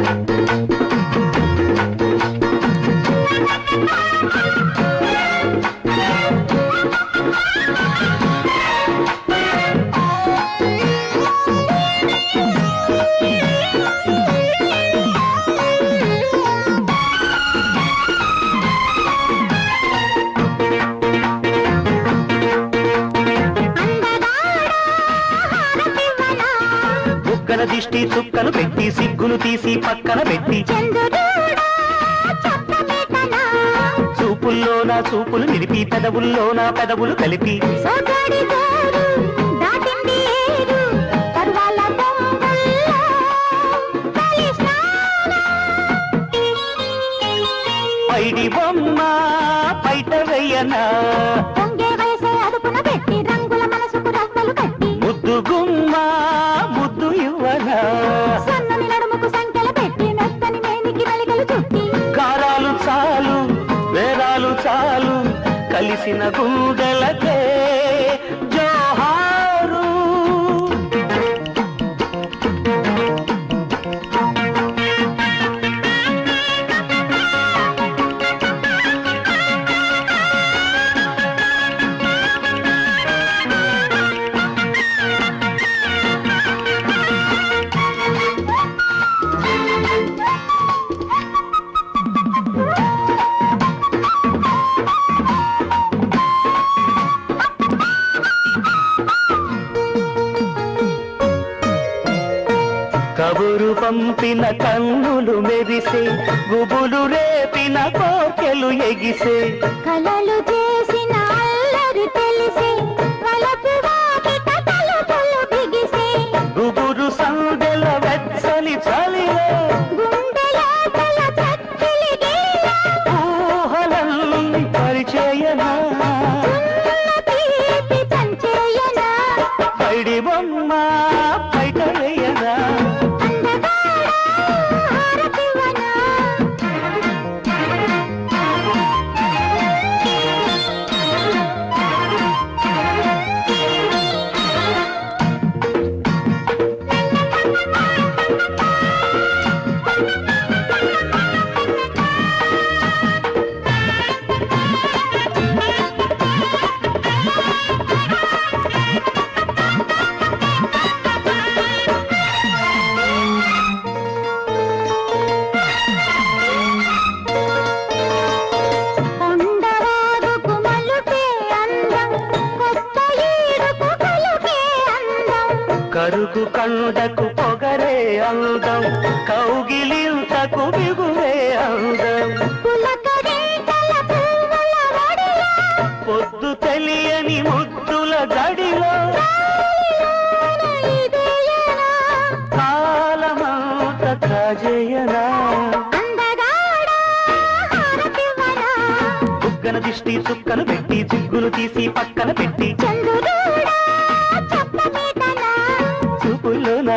Thank you. దిష్టి చుక్కలు పెట్టి సిగ్గులు తీసి పక్కన పెట్టి. చూపుల్లోన చూపులు నిలిపి పెదవుల్లోన పెదవులు కలిపి. పైడి బొమ్మ బయట వెయ్యనా కలిసిన గుండెలకే కబురు పంపిన కన్నులు మెరిసే గుబులు రేపిన కోకెలు ఎగిసే. కలలు చేసిన అల్లరి తెలిసే వలపు Bye. కండకు పొగరే అందం కౌగిలింతకు బిగువే అందం. పొద్దు తెలియని ముద్దుల గడిలో కాలమంత కాజేయనా దిష్టి చుక్కలు పెట్టి చిగ్గులు తీసి పక్కన పెట్టి. చంద్రుడా